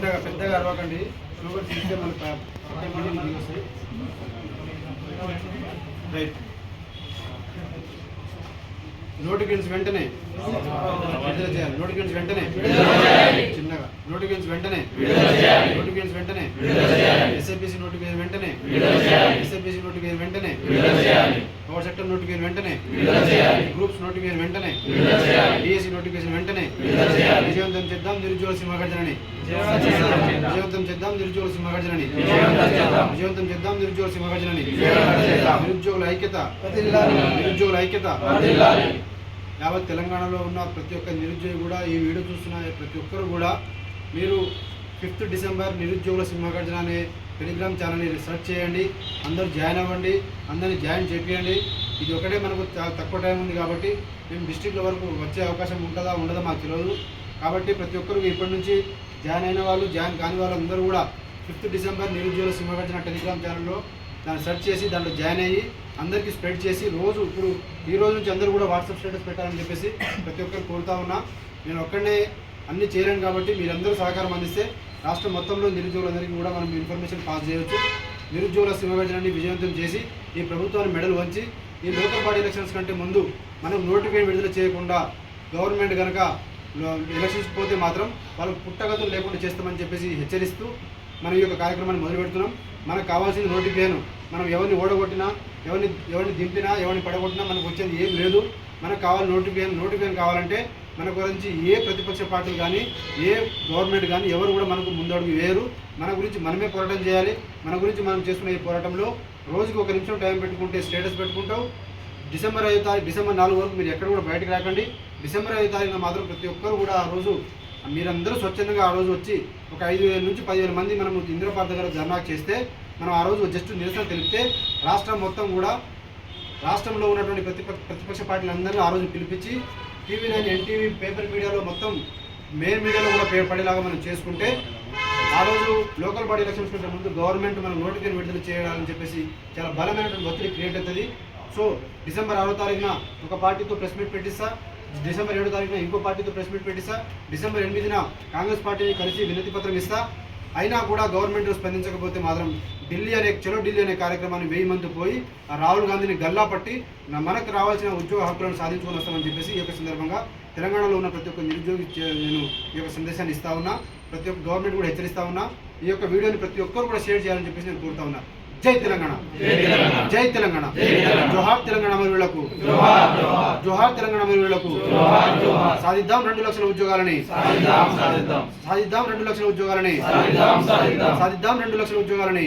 చిన్నగా పెద్దగా అరవకండి. స్లోగా తీస్తే మన ప- పక్కన మళ్ళీ దిగి వస్తాయి. రైట్. నోటిఫికేషన్ వెంటనే. విడుదల చేయాలి. నోటిఫికేషన్ వెంటనే. చిన్నగా. నోటిఫికేషన్ వెంటనే. నోటిఫికేషన్ వెంటనే. ఎస్ఐపిసి నోటిఫికేషన్ వెంటనే. ఎస్ఐపిసి నోటిఫికేషన్ వెంటనే. పవర్ సెక్టర్ నోటిఫికేషన్ వెంటనే. గ్రూప్స్ నోటిఫికేషన్ వెంటనే. డిఎస్సి నోటిఫికేషన్ వెంటనే. విజయవంతం చేద్దాం నిరుద్యోగ సింహగర్జనని. విజయవంతం చేద్దాం. నిరుద్యోగ సింహగర్జనని. విజయవంతం చేద్దాం. నిరుద్యోగ సింహగర్జనని. నిరుద్యోగుల ఐక్యత. నిరుద్యోగుల ఐక్యత. యావత్ తెలంగాణలో ఉన్న ప్రతి ఒక్క నిరుద్యోగి కూడా ఈ వీడియో చూస్తున్న ప్రతి ఒక్కరు కూడా మీరు ఫిఫ్త్ డిసెంబర్ నిరుద్యోగుల సింహగర్జన అనే టెలిగ్రామ్ ఛానల్ని సెర్చ్ చేయండి అందరూ జాయిన్ అవ్వండి అందరిని జాయిన్ చేపియండి. ఇది ఒకటే మనకు చాలా తక్కువ టైం ఉంది కాబట్టి మేము డిస్టిక్ల వరకు వచ్చే అవకాశం ఉంటుందా ఉండదా మాకు తెలియదు కాబట్టి ప్రతి ఒక్కరు ఇప్పటి నుంచి జాయిన్ అయిన వాళ్ళు జాయిన్ కాని వాళ్ళందరూ కూడా ఫిఫ్త్ డిసెంబర్ నిరుద్యోగ సింహగర్జన టెలిగ్రామ్ ఛానల్లో దాన్ని సెర్చ్ చేసి దాంట్లో జాయిన్ అయ్యి అందరికీ స్ప్రెడ్ చేసి రోజు ఇప్పుడు ఈ రోజు నుంచి అందరూ కూడా వాట్సాప్ స్టేటస్ పెట్టాలని చెప్పేసి ప్రతి ఒక్కరు కోరుతా ఉన్నా. నేను ఒక్కడనే అన్ని చేయలేను కాబట్టి మీరందరూ సహకారం అందిస్తే రాష్ట్రం మొత్తంలో నిరుద్యోగులందరికీ కూడా మనం ఇన్ఫర్మేషన్ పాస్ చేయవచ్చు. నిరుద్యోగుల సింహగర్జనాన్ని విజయవంతం చేసి ఈ ప్రభుత్వాన్ని మెడల్ వంచి ఈ లోకల్ బాడీ ఎలక్షన్స్ కంటే ముందు మనం నోటిఫికేషన్ విడుదల చేయకుండా గవర్నమెంట్ కనుక ఎలక్షన్స్ పోతే మాత్రం వాళ్ళకు పుట్టగతులు లేకుండా చేస్తామని చెప్పేసి హెచ్చరిస్తూ మనం ఈ యొక్క కార్యక్రమాన్ని మొదలు పెడుతున్నాం మనకు కావాల్సిన నోటిఫికేషన్ మనం ఎవరిని ఓడగొట్టినా ఎవరిని ఎవరిని దింపినా ఎవరిని పడగొట్టినా మనకు వచ్చేది ఏం లేదు. మనకు కావాలి నోటిఫికేషన్ నోటిఫికేషన్ కావాలంటే మన గురించి ఏ ప్రతిపక్ష పార్టీలు కానీ ఏ గవర్నమెంట్ కానీ ఎవరు కూడా మనకు ముందడుగు వేయరు. మన గురించి మనమే పోరాటం చేయాలి. మన గురించి మనం చేసుకునే ఈ పోరాటంలో రోజుకి ఒక నిమిషం టైం పెట్టుకుంటే స్టేటస్ పెట్టుకుంటావు డిసెంబర్ ఐదు తారీఖు డిసెంబర్ నాలుగు వరకు మీరు ఎక్కడ కూడా బయటకు రాకండి. డిసెంబర్ ఐదు తారీఖున మాత్రం ప్రతి ఒక్కరు కూడా ఆ రోజు మీరందరూ స్వచ్ఛందంగా ఆ రోజు వచ్చి ఒక ఐదు వేల నుంచి పదివేల మంది మనం ఇంద్రపాల్ దగ్గర ధర్నా చేస్తే మనం ఆ రోజు జస్ట్ నిరసన తెలిపితే రాష్ట్రం మొత్తం కూడా రాష్ట్రంలో ఉన్నటువంటి ప్రతిపక్ష ప్రతిపక్ష పార్టీలందరినీ ఆ రోజు పిలిపించి టీవీ నైన్ ఎన్టీవీ పేపర్ మీడియాలో మొత్తం మెయిన్ మీడియాలో కూడా పే- పడేలాగా మనం చేసుకుంటే ఆ రోజు లోకల్ బాడీ ఎలక్షన్స్ కంటే ముందు గవర్నమెంట్ మనం నోటిఫికేషన్ విడుదల చేయాలని చెప్పేసి చాలా బలమైనటువంటి ఒత్తిడి క్రియేట్ అవుతుంది. సో డిసెంబర్ ఆరో తారీఖున ఒక పార్టీతో ప్రెస్ మీట్ పెట్టిస్తా డిసెంబర్ ఏడో తారీఖున ఇంకో పార్టీతో ప్రెస్ మీట్ పెట్టిస్తా డిసెంబర్ ఎనిమిదిన కాంగ్రెస్ పార్టీని కలిసి వినతి పత్రం ఇస్తా అయినా కూడా గవర్నమెంట్ స్పందించకపోతే మాత్రం ఢిల్లీ అనే చలో ఢిల్లీ అనే కార్యక్రమాన్ని వెయ్యి మంది పోయి ఆ రాహుల్ గాంధీని గల్లా పట్టి నా- మనకు రావాల్సిన ఉద్యోగ హక్కులను సాధించుకొని వస్తామని చెప్పేసి ఈ యొక్క సందర్భంగా తెలంగాణలో ఉన్న ప్రతి ఒక్క నిరుద్యోగి నేను ఈ యొక్క సందేశాన్ని ఇస్తా ఉన్నా. ప్రతి ఒక్క గవర్నమెంట్ కూడా హెచ్చరిస్తా ఉన్నా. ఈ యొక్క వీడియోని ప్రతి ఒక్కరు కూడా షేర్ చేయాలని చెప్పేసి నేను కోరుతా ఉన్నా. జై తెలంగాణ. జై తెలంగాణ. జోహార్ తెలంగాణ అమరులకు జోహార్ తెలంగాణ అమరులకు సాధిద్దాం రెండు లక్షల ఉద్యోగాలని సాధిద్దాం రెండు లక్షల ఉద్యోగాలని సాధిద్దాం రెండు లక్షల ఉద్యోగాలని